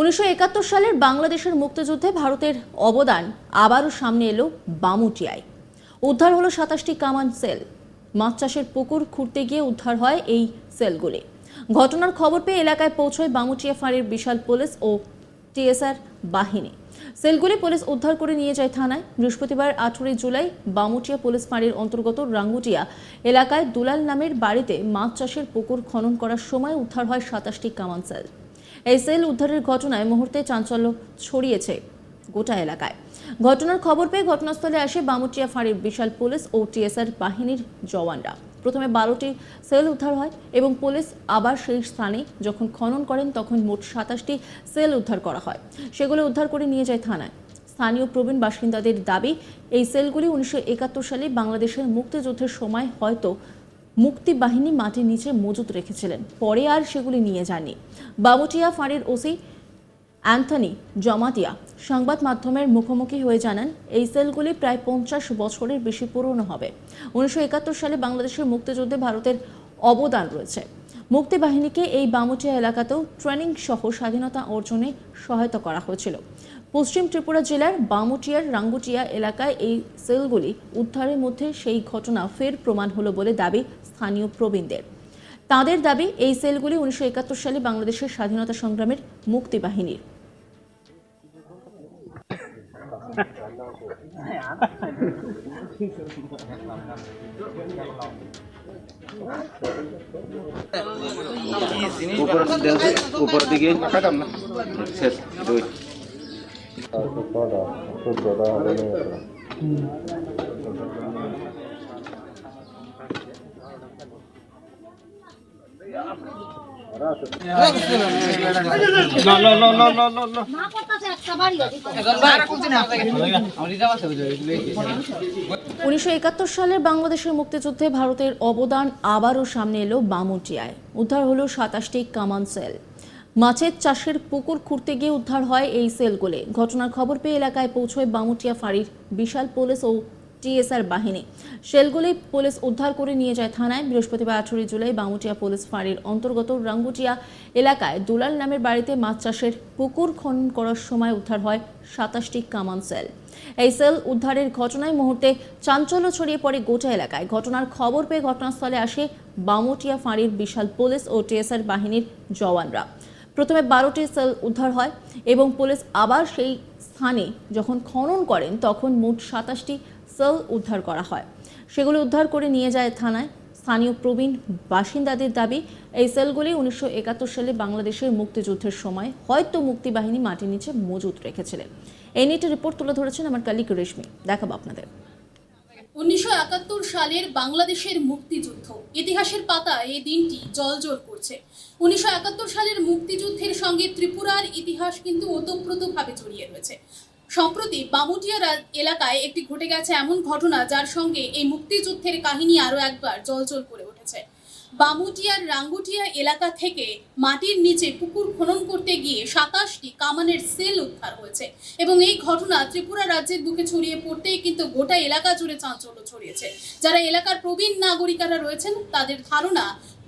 উনিশশো একাত্তর সালের বাংলাদেশের মুক্তিযুদ্ধে ভারতের অবদান আবারও সামনে এলো বামুটিয়ায়। উদ্ধার হলো সাতাশটি কামান সেল। মাছ চাষের পুকুর খুঁড়তে গিয়ে উদ্ধার হয় এই সেলগুলি। ঘটনার খবর পেয়ে এলাকায় পৌঁছয় বামুটিয়া ফাঁড়ির বিশাল পুলিশ ও টিএসআর বাহিনী। সেলগুলি পুলিশ উদ্ধার করে নিয়ে যায় থানায়। বৃহস্পতিবার আঠেরোই জুলাই বামুটিয়া পুলিশ ফাঁড়ির অন্তর্গত রাঙ্গুটিয়া এলাকায় দুলাল নামের বাড়িতে মাছ চাষের পুকুর খনন করার সময় উদ্ধার হয় সাতাশটি কামান সেল। এই সেল উদ্ধারের ঘটনায় মুহূর্তে চাঞ্চল্য ছড়িয়েছে গোটা এলাকায়। ঘটনার খবর পেয়ে ঘটনাস্থলে আসে বামুটিয়া ফাঁড়ির বিশাল পুলিশ ও টিএসআর বাহিনীর জওয়ানরা। প্রথমে বারোটি সেল উদ্ধার হয় এবং পুলিশ আবার সেই স্থানে যখন খনন করেন তখন মোট সাতাশটি সেল উদ্ধার করা হয়। সেগুলো উদ্ধার করে নিয়ে যায় থানায়। স্থানীয় প্রবীণ বাসিন্দাদের দাবি, এই সেলগুলি উনিশশো একাত্তর সালে বাংলাদেশের মুক্তিযুদ্ধের সময় হয়তো মুক্তি বাহিনী মাটির নিচে মজুত রেখেছিলেন। পরে আর সেগুলি নিয়ে যাননি। বাবুটিয়া ফাঁড়ির ওসি অ্যান্থনি জমাতিয়া সংবাদ মাধ্যমের মুখোমুখি হয়ে জানান, এই সেলগুলি প্রায় পঞ্চাশ বছরের বেশি পুরনো হবে। উনিশশো একাত্তর সালে বাংলাদেশের মুক্তিযুদ্ধে ভারতের অবদান রয়েছে। মুক্তি বাহিনীকে এই বামুটিয়া এলাকাতেও ট্রেনিং সহ স্বাধীনতা অর্জনে সহায়তা করা হয়েছিল। পশ্চিম ত্রিপুরা জেলার বামুটিয়ার রাঙ্গুটিয়া এলাকায় এই সেলগুলি উদ্ধারের মধ্যে সেই ঘটনা ফের প্রমাণ হলো বলে দাবি স্থানীয় প্রবীণদের। তাদের দাবি, এই সেলগুলি উনিশশো একাত্তর সালে বাংলাদেশের স্বাধীনতা সংগ্রামের মুক্তি বাহিনীর উপর দিকে একটা বাড়ি উনিশশো একাত্তর সালের বাংলাদেশের মুক্তিযুদ্ধে ভারতের অবদান আবারও সামনে এলো বামুটিয়ায় উদ্ধার হলো সাতাশটি কামান সেল। মাছের চাষের পুকুর খুঁড়তে গিয়ে উদ্ধার হয় এই সেলগুলি। ঘটনার খবর পেয়ে এলাকায় পৌঁছয় বামুটিয়া ফাঁড়ির বিশাল পুলিশ ও টিএসআর বাহিনী। সেলগুলি পুলিশ উদ্ধার করে নিয়ে যায় থানায়। বৃহস্পতিবার আঠেরোই জুলাই বামুটিয়া পুলিশ ফাঁড়ির অন্তর্গত রাঙ্গুটিয়া এলাকায় দুলাল নামের বাড়িতে মাছ চাষের পুকুর খনন করার সময় উদ্ধার হয় সাতাশটি কামান সেল। এই সেল উদ্ধারের ঘটনায় মুহূর্তে চাঞ্চল্য ছড়িয়ে পড়ে গোটা এলাকায়। ঘটনার খবর পেয়ে ঘটনাস্থলে আসে বামুটিয়া ফাঁড়ির বিশাল পুলিশ ও টিএসআর বাহিনীর জওয়ানরা। প্রথমে বারোটি সেল উদ্ধার হয় এবং পুলিশ আবার সেই স্থানে যখন খনন করেন, তখন মোট সাতাশটি সেল উদ্ধার করা হয়। সেগুলো উদ্ধার করে নিয়ে যায় থানায়। স্থানীয় প্রবীণ বাসিন্দাদের দাবি, এই সেলগুলি উনিশশো একাত্তর সালে বাংলাদেশের মুক্তিযুদ্ধের সময় হয়তো মুক্তিবাহিনী মাটির নিচে মজুত রেখেছিলেন। এই নিয়ে রিপোর্ট তুলে ধরেছেন আমার কালিক রেশমি। দেখাবো আপনাদের। উনিশশো একাত্তর সালের বাংলাদেশের মুক্তিযুদ্ধ। ইতিহাসের পাতা এই দিনটি জলজল করছে। উনিশশো একাত্তর সালের মুক্তিযুদ্ধের সঙ্গে ত্রিপুরার ইতিহাস কিন্তু ওতপ্রোতভাবে জড়িয়ে রয়েছে। সম্প্রতি বামুটিয়া এলাকায় একটি ঘটে গেছে এমন ঘটনা যার সঙ্গে এই মুক্তিযুদ্ধের কাহিনী আরও একবার জলজল করে উঠেছে। বামুটিয়ার রাঙ্গুটিয়া এলাকা থেকে মাটির নিচে পুকুর খনন করতে গিয়ে সাতাশটি কামানের সেল উদ্ধার হয়েছে। এবং এই ঘটনা ত্রিপুরা রাজ্যের বুকে ছড়িয়ে পড়তেই কিন্তু গোটা এলাকা জুড়ে চাঞ্চল্য ছড়িয়েছে। যারা এলাকার প্রবীণ নাগরিকারা রয়েছেন, তাদের ধারণা,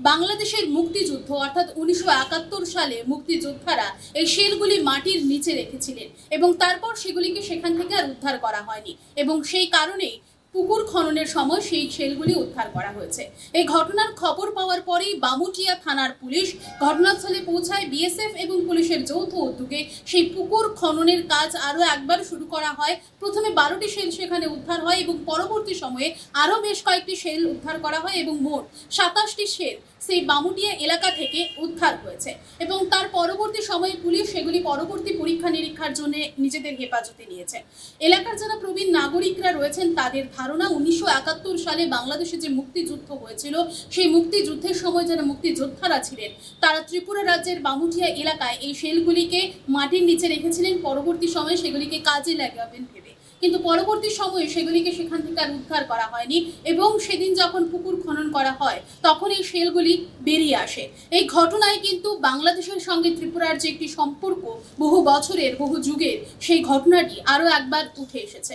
বাংলাদেশের মুক্তিযুদ্ধ, অর্থাৎ উনিশশো একাত্তর সালে মুক্তিযোদ্ধারা এই শেলগুলি মাটির নিচে রেখেছিলেন এবং তারপর সেগুলিকে সেখান থেকে আর উদ্ধার করা হয়নি। এবং সেই কারণেই পুকুর খননের সময় সেই শেলগুলি উদ্ধার করা হয়েছে। এই ঘটনার খবর পাওয়ার পরেই বামুটিয়া থানার পুলিশ ঘটনাস্থলে পৌঁছায়। বিএসএফ এবং পুলিশের যৌথ উদ্যোগে সেই পুকুর খননের কাজ আরও একবার শুরু করা হয়। প্রথমে বারোটি শেল সেখানে উদ্ধার হয় এবং পরবর্তী সময়ে আরও বেশ কয়েকটি শেল উদ্ধার করা হয় এবং মোট সাতাশটি শেল সেই বামুটিয়া এলাকা থেকে উদ্ধার হয়েছে এবং তার পরবর্তী সময়ে পুলিশ সেগুলি পরবর্তী পরীক্ষা নিরীক্ষার জন্য নিজেদের হেফাজতে নিয়েছে। এলাকার যারা প্রবীণ নাগরিকরা রয়েছেন তাদের ধারণা উনিশশো একাত্তর সালে বাংলাদেশে যে মুক্তিযুদ্ধ হয়েছিল, সেই মুক্তিযুদ্ধের সময় যারা মুক্তিযোদ্ধারা ছিলেন, তারা ত্রিপুরা রাজ্যের বামুটিয়া এলাকায় এই শেলগুলিকে মাটির নিচে রেখেছিলেন। পরবর্তী সময়ে সেগুলিকে কাজে লাগাবেন ভেবে। কিন্তু পরবর্তী সময়ে সেগুলিকে সেখান থেকে আর উদ্ধার করা হয়নি এবং সেদিন যখন পুকুর খনন করা হয়, তখন এই শেলগুলি বেরিয়ে আসে। এই ঘটনায় কিন্তু বাংলাদেশের সঙ্গে ত্রিপুরার যে একটি সম্পর্ক, বহু বছরের, বহু যুগের, সেই ঘটনাটি আরও একবার উঠে এসেছে।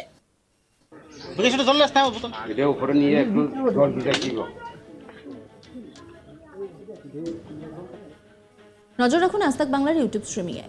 এটা উপরে নিয়ে একটু জল দিতে দিব নজর রাখুন আস্তাক বাংলার ইউটিউব স্ট্রিমিংয়ে।